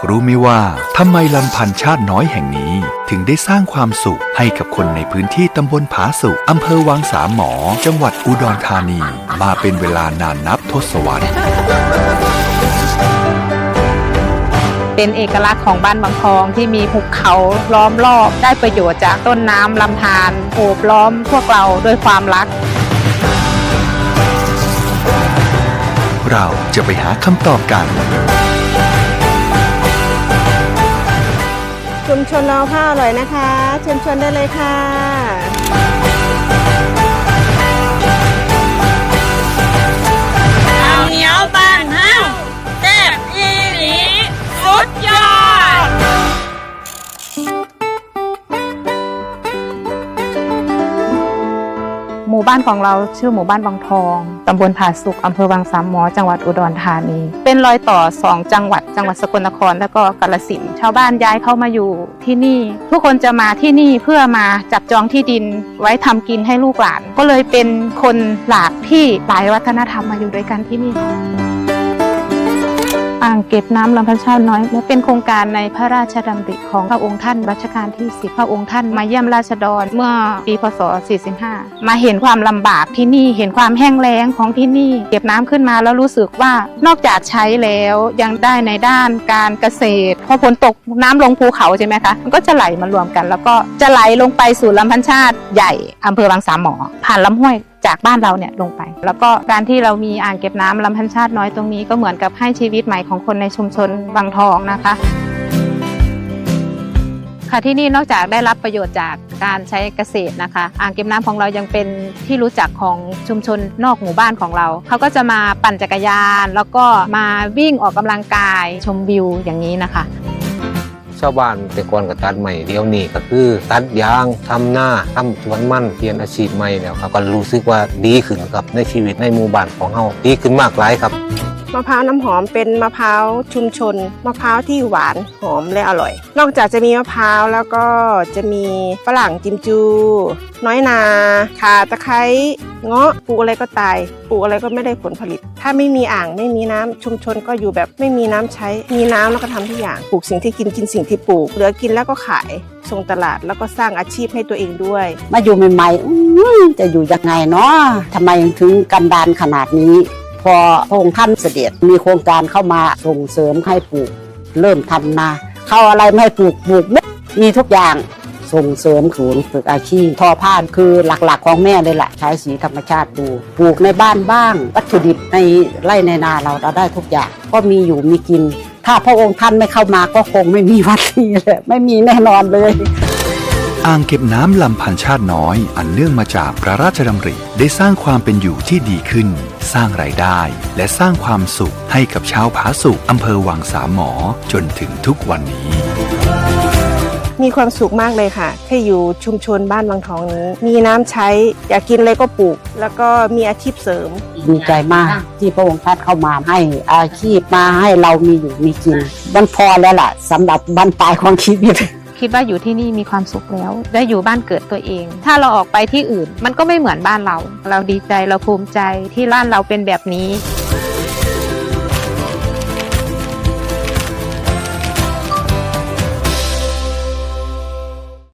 ากรู้ไหมว่าทำไมลำพันธ์ชาติน้อยแห่งนี้ ถึงได้สร้างความสุขให้กับคนในพื้นที่ตำบลผาสุกอำเภอวังสามหมอ จังหวัดอุดรธานี มาเป็นเวลานานนับทศวรรษเป็นเอกลักษณ์ของบ้านบางทองที่มีภูเขาล้อมรอบ ได้ประโยชน์จากต้นน้ำลำธารโอบล้อมพวกเราด้วยความรัก เราจะไปหาคำตอบกัน ชุมชนเราผ้าอร่อยนะคะ เชิญชวนได้เลยค่ะ หมู่บ้านของเราชื่อหมู่บ้านบางทองตำบลผาสุกอำเภอวังสามหมอ จังหวัดอุดรธานี เป็นรอยต่อสองจังหวัด จังหวัดสกลนครและก็กาฬสินธุ์ชาวบ้านย้ายเข้ามาอยู่ที่นี่ ทุกคนจะมาที่นี่เพื่อมาจับจองที่ดินไว้ทำกินให้ลูกหลาน ก็เลยเป็นคนหลากที่หลายวัฒนธรรมมาอยู่ด้วยกันที่นี่ อ่างเก็บน้ำลำพันชาติน้อยและเป็นโครงการในพระราชดำริของพระองค์ท่านรัชกาลที่10พระองค์ท่านมาเยี่ยมราษฎรเมื่อปีพศ 45 มาเห็นความลำบากที่นี่เห็นความแห้งแล้งของที่นี่เก็บน้ำขึ้นมาแล้วรู้สึกว่านอกจากใช้แล้วยังได้ในด้านการเกษตรพอฝนตกน้ำลงภูเขาใช่ไหมคะมันก็จะไหลมารวมกัน แล้วก็จะไหลลงไปสู่ลำพันชาติใหญ่อำเภอบางสามหมอผ่านลำห้วย จากบ้านเราเนี่ยลงไป แล้วก็การที่เรามีอ่างเก็บน้ำลำพันชาติน้อยตรงนี้ก็เหมือนกับให้ชีวิตใหม่ของคนในชุมชนบางทองนะคะค่ะที่นี่นอกจากได้รับประโยชน์จากการใช้เกษตรนะคะ อ่างเก็บน้ำของเรายังเป็นที่รู้จักของชุมชนนอกหมู่บ้านของเรา เขาก็จะมาปั่นจักรยาน แล้วก็มาวิ่งออกกำลังกายชมวิวอย่างนี้นะคะ ชาวบ้านแต่ก่อนก็ตัดใหม่เดี๋ยวนี้ก็คือ ตัดยางทำหน้าทำสวนมันเปลี่ยนอาชีพใหม่แล้วครับก็รู้สึกว่าดีขึ้นครับในชีวิตในหมู่บ้านของเฮาดีขึ้นมากหลายครับ มะพร้าวน้ำหอมเป็นมะพร้าวชุมชน มะพร้าวที่หวานหอมและอร่อย นอกจากจะมีมะพร้าวแล้วก็จะมีฝรั่งจิมจู น้อยนาข่าตะไคร้เงาะปลูกอะไรก็ตายปลูกอะไรก็ไม่ได้ผลผลิต ถ้าไม่มีอ่างไม่มีน้ำชุมชนก็อยู่แบบไม่มีน้ำใช้ มีน้ำแล้วก็ทำทุกอย่างปลูกสิ่งที่กินกินสิ่งที่ปลูกเหลือกินแล้วก็ขายส่งตลาดแล้วก็สร้างอาชีพให้ตัวเองด้วย มาอยู่ใหม่ๆจะอยู่ยังไงเนาะทำไมถึงกันดานขนาดนี้ พอพระองค์ท่านเสด็จมีโครงการเข้ามาส่งเสริมให้ปลูกเริ่มทำนาเข้าอะไรไม่ให้ปลูกปลูกม,มีทุกอย่างส่งเสริมศูนย์ฝึกอาชีพทอผ้าคือหลักๆของแม่เลยแหละใช้สีธรรมชาติดู ปลูกในบ้านบ้าง วัตถุดิบในไร่ในนาเราเราได้ทุกอย่าง ก็มีอยู่มีกิน ถ้าพระองค์ท่านไม่เข้ามาก็คงไม่มีวัดนี้เลยไม่มีแน่นอนเลย อ่างเก็บน้ำลำพันชาติน้อย อันเนื่องมาจากพระราชดำริได้สร้างความเป็นอยู่ที่ดีขึ้น สร้างรายได้ และสร้างความสุขให้กับชาวผาสุกอำเภอวังสามหมอจนถึงทุกวันนี้ มีความสุขมากเลยค่ะที่อยู่ชุมชนบ้านบางทองนี้ มีน้ำใช้ อยากกินอะไรก็ปลูก แล้วก็มีอาชีพเสริม ดีใจมากที่พระองค์ท่านเข้ามาให้อาชีพมาให้เรามีอยู่มีกินมันพอแล้วล่ะสำหรับบรรปลายของชีวิต คิดว่าอยู่ที่นี่มีความสุขแล้ว ได้อยู่บ้านเกิดตัวเอง ถ้าเราออกไปที่อื่น มันก็ไม่เหมือนบ้านเรา เราดีใจเราภูมิใจที่บ้านเราเป็นแบบนี้